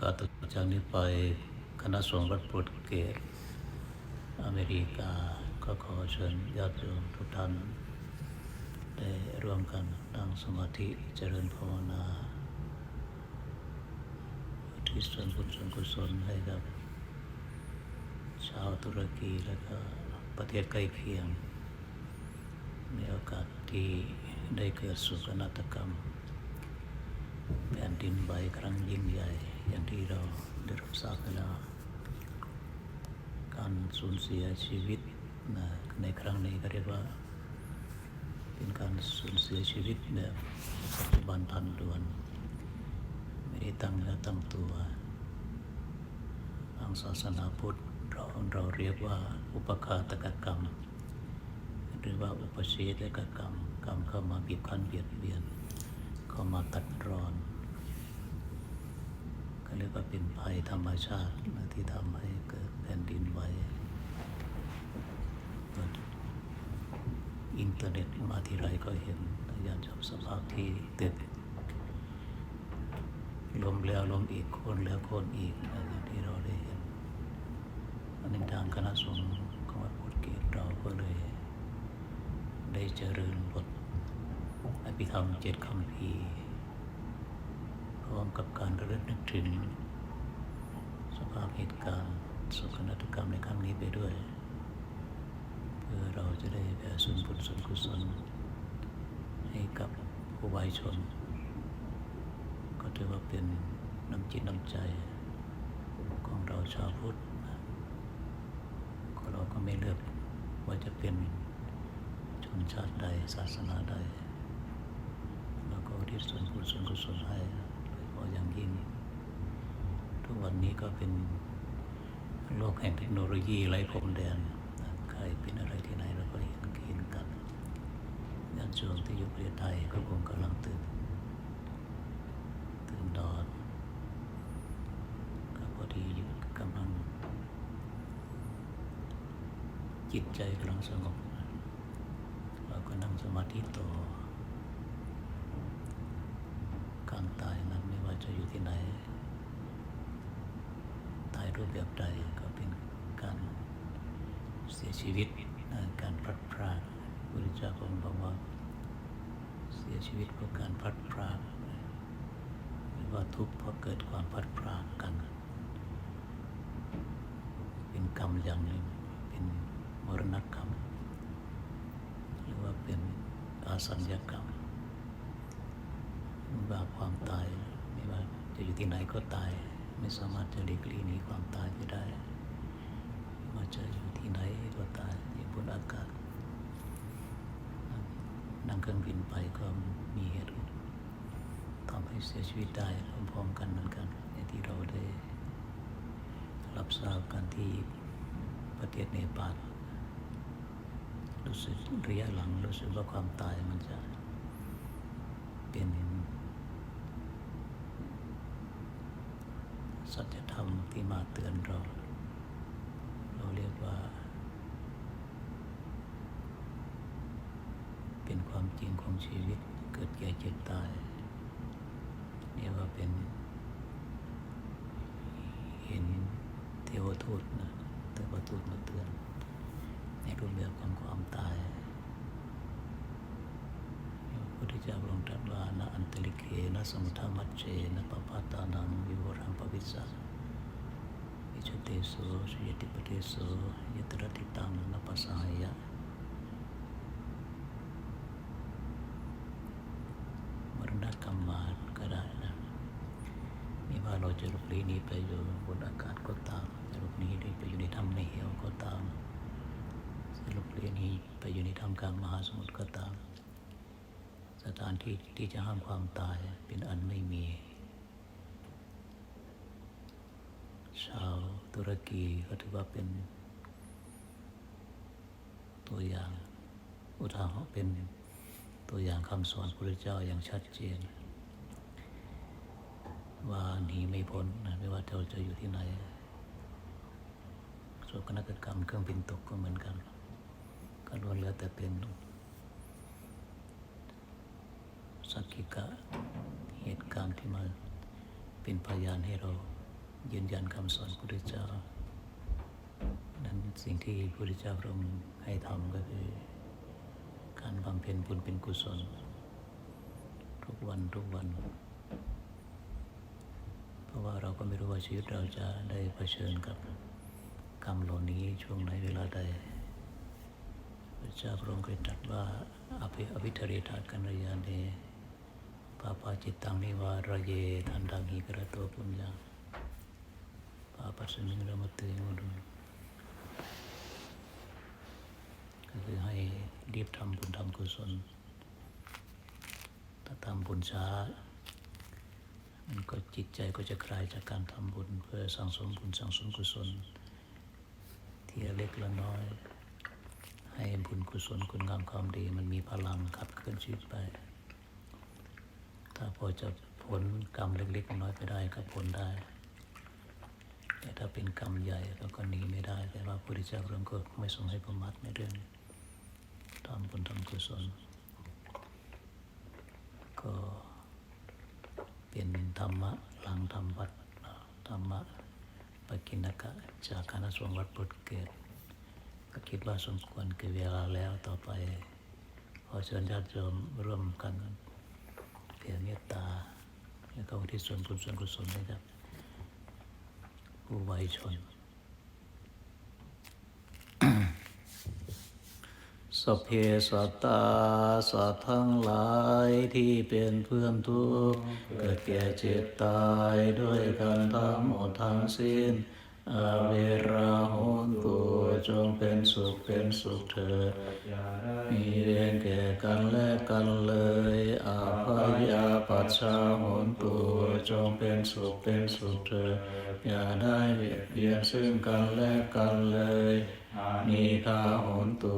ก็ต่อจากนี้ไปคณะสงฆ์วัดโปรตุเกสอเมริกาก็ขอเชิญญาติโยมทุกท่าน ได้ร่วมกันนั่งสมาธิเจริญภาวนาที่ส่วนบุญส่วนกุศลให้กับ ชาวตุรกีและก็ประเทศใกล้เคียง ในโอกาสที่ได้เกิดสุกนาฏกรรม แผ่นดินไหวครั้งยิ่งใหญ่ อย่างที่เราได้รับทราบกันแล้วการสูญเสียชีวิตนะในครั้งนี้ก็เรียกว่า เป็นการสูญเสียชีวิตแบบปัจจุบันทันด่วน ไม่ได้ตั้งเนื้อตั้งตัวทางศาสนาพุทธเราเราเรียกว่าอุปคาตกกรรม หรือว่าอุปเชตกกรรม กรรมเข้ามาบีบคั้นเบียดเบียน เข้ามาตัดรอน เรียกว่าเป็นภัยธรรมชาตินะที่ทำให้เกิดแผ่นดินไหวอินเทอร์เน็ตมาทีไรก็เห็นยานจบสภาพที่ตึกลมแล้วลมอีกคนแล้วคนอีกนะอย่างที่เราได้เห็นอันนี้ทางคณะสงฆ์ของวัดพุทธเกตเราก็เลย ได้เจริญบทอภิธรรมเจ็ดคำพี ร์พร้อมกับการระลึกนึกถึง สภาพเหตุการณ์โศกนาฏกรรมในครั้งนี้ไปด้วย เพื่อเราจะได้แผ่ส่วนบุญส่วนกุศลให้กับผู้วายชน ก็ถือว่าเป็นน้ำจิตน้ำใจของเราชาวพุทธก็เราก็ไม่เลือกว่าจะเป็นชนชาติใดศาสนาใดแล้วก็ที่ส่วนบุญส่วนกุศลให้ เฉพาะอย่างยิ่ง ทุกวันนี้ก็เป็นโลกแห่งเทคโนโลยีไร้พรมแดนใครเป็นอะไรที่ไหนเราก็เห็นเห็นกันญาติโยมที่อยู่ประเทศไทยก็คงกำลังตื่น ตื่นนอนก็พอดีอยู่กำลัง จิตใจกำลังสงบเราก็นั่งสมาธิต่อการตายนั้นไม่ว่า จะอยู่ที่ไหนตายรูปแบบใดก็เป็นการเสียชีวิตการพลัดพรากพระเจ้าก็บอกว่า เสียชีวิตเพราะการพลัดพรากหรือว่าทุกข์เพราะเกิดความพลัดพรากกัน เป็นกรรมอย่างหนึ่งเป็นมรณกรรม หรือว่าเป็นอาสัญญกรรมว่าความตาย ว่าจะอยู่ที่ไหนก็ตาย ไม่สามารถจะหลีกลี่หนีความตายไปได้ไม่ว่าจะอยู่ที่ไหนก็ตายอยู่บนอากาศนั่งเครื่องบินไปก็มีเหตุทำให้เสียชีวิตได้พร้อมๆกันเหมือนกันอย่างที่เราได้ รับทราบกันที่ประเทศเนปาลรู้สึกระยะหลังรู้สึกว่าความตายมันจะเป็นสัจธ รรมที่มาเตือนเรา เราเรียกว่า เป็นความจริงของชีวิตเกิดแก่เจ็บตายเรียกว่าเป็น เห็นเทวทูตนะเทวทูตมาเตือน ในรูปแบบของความตายพระพุทธเจ้าพระองตรัสว่านะอันตลิเกนะสมุทามัจเจนะปปาตานังวิวรังปวิสสะ ชเตโสชยติปเทโสยตรติตังนปัสสายะมรณกรรมมาก็ได้นะไม่ว่าเราจะหลบหลีหนีไปอยู่บนอากาศก็ตามจะหลบหนีไปอยู่ในถ้ำในเหวก็ตามสรุปเรียนนี้ไปอยู่ในถ้ำกลางมหาสมุทรก็ตาม สถานที่ที่จะห้ามความตายเป็นอันไม่มีชาว ตุรกีก็ถือว่าเป็น ตัวอย่างอุทาหรณ์เป็นตัวอย่างคำสอนพระเจ้าอย่างชัดเจน ว่าหนีไม่พ้นนะไม่ว่าเราจะอยู่ที่ไหนโศกนาฏกรรมเครื่องบินตกก็เหมือนกันก็ล้วนแล้วแต่เป็นสักกิกะเหตุการณ์ที่มาเป็นพยานให้เรา ยืนยันคำสอนพระพุทธเจ้านั้นสิ่งที่พระพุทธเจ้าพระองค์ให้ทำก็คือ การบำเพ็ญบุญเป็นกุศล ทุกวันทุกวัน เพราะว่าเราก็ไม่รู้ว่าชีวิตเราจะได้เผชิญกับกรรมเหล่านี้ช่วงไหนเวลาใดพระเจ้าพระองค์เคยตรัสว่าอภิอภิธริธากันรยานเนปาปาจิตตังนิวาระเยทันดังหิกระโตปุญญา ปาปัสสมิงระมติโมดุก็คือให้รีบทำบุญทำกุศลถ้าทำบุญช้า มันก็จิตใจก็จะคลายจากการทำบุญ เพื่อสั่งสมบุญสั่งสมกุศล ทีละเล็กละน้อย ให้บุญกุศลคุณงามความดี มันมีพลังขับเคลื่อนชีวิตไป ถ้าพอจะผลกรรมเล็กๆน้อยไปได้ก็ผลได้ แต่ถ้าเป็นกรรมใหญ่เราก็หนีไม่ได้ แต่ว่าพระพุทธเจ้าเราก็ไม่ทรงให้ประมาทในเรื่องทำบุญทำกุศลก็เป็นธรรมะหลังทำวัดธรรมะปกินกะจากคณะสงฆ์วัดปุตเกตก็คิดว่าสมควรเกิดเวลาแล้วต่อไป ขอเชิญญาติโยมร่วมกันเพียรเมตตาแล้วก็ที่ส่วนบุญส่วนกุศลให้กับ ผู้ไวยชนสัพเพสัตตาสัตว์ทั้งหลายที่เป็นเพื่อนทุกข์เกิดแก่เจ็บตายด้วยกันทั้งหมดทั้งสิ้น อาเวราหนตุจงเป็นสุขเป็นสุขเถิดมีเรียนแก่กันและกันเลยอาภยาปัชชาหนตุจงเป็นสุขเป็นสุขเถิดอย่าได้เบียดเบียนซึ่งกันและกันเลย มีทาหนตุ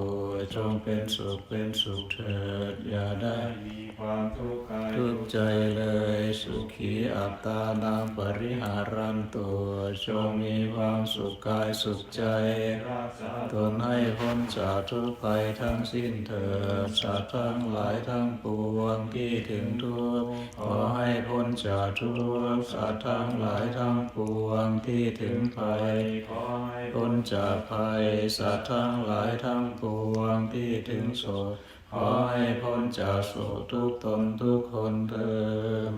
จงเป็นสุขเป็นสุขเถิด อย่าได้มีความทุกข์กายทุกข์ใจเลย สุขีอัตตานังปริหารันตุจงมีความสุขกายสุขใจตนให้พ้นจากทุกภัยทั้งสิ้นเถิดสัตว์ทั้งหลายทั้งปวงที่ถึงทุกข์ขอให้พ้นจากทุกข์สัตว์ทั้งหลายทั้งปวงที่ถึงภัยขอให้พ้นจากภัยสัตว์ทั้งหลายทั้งปวงที่ถึงโสดขอให้พ้นจากโสทุกตนทุกคนเถิด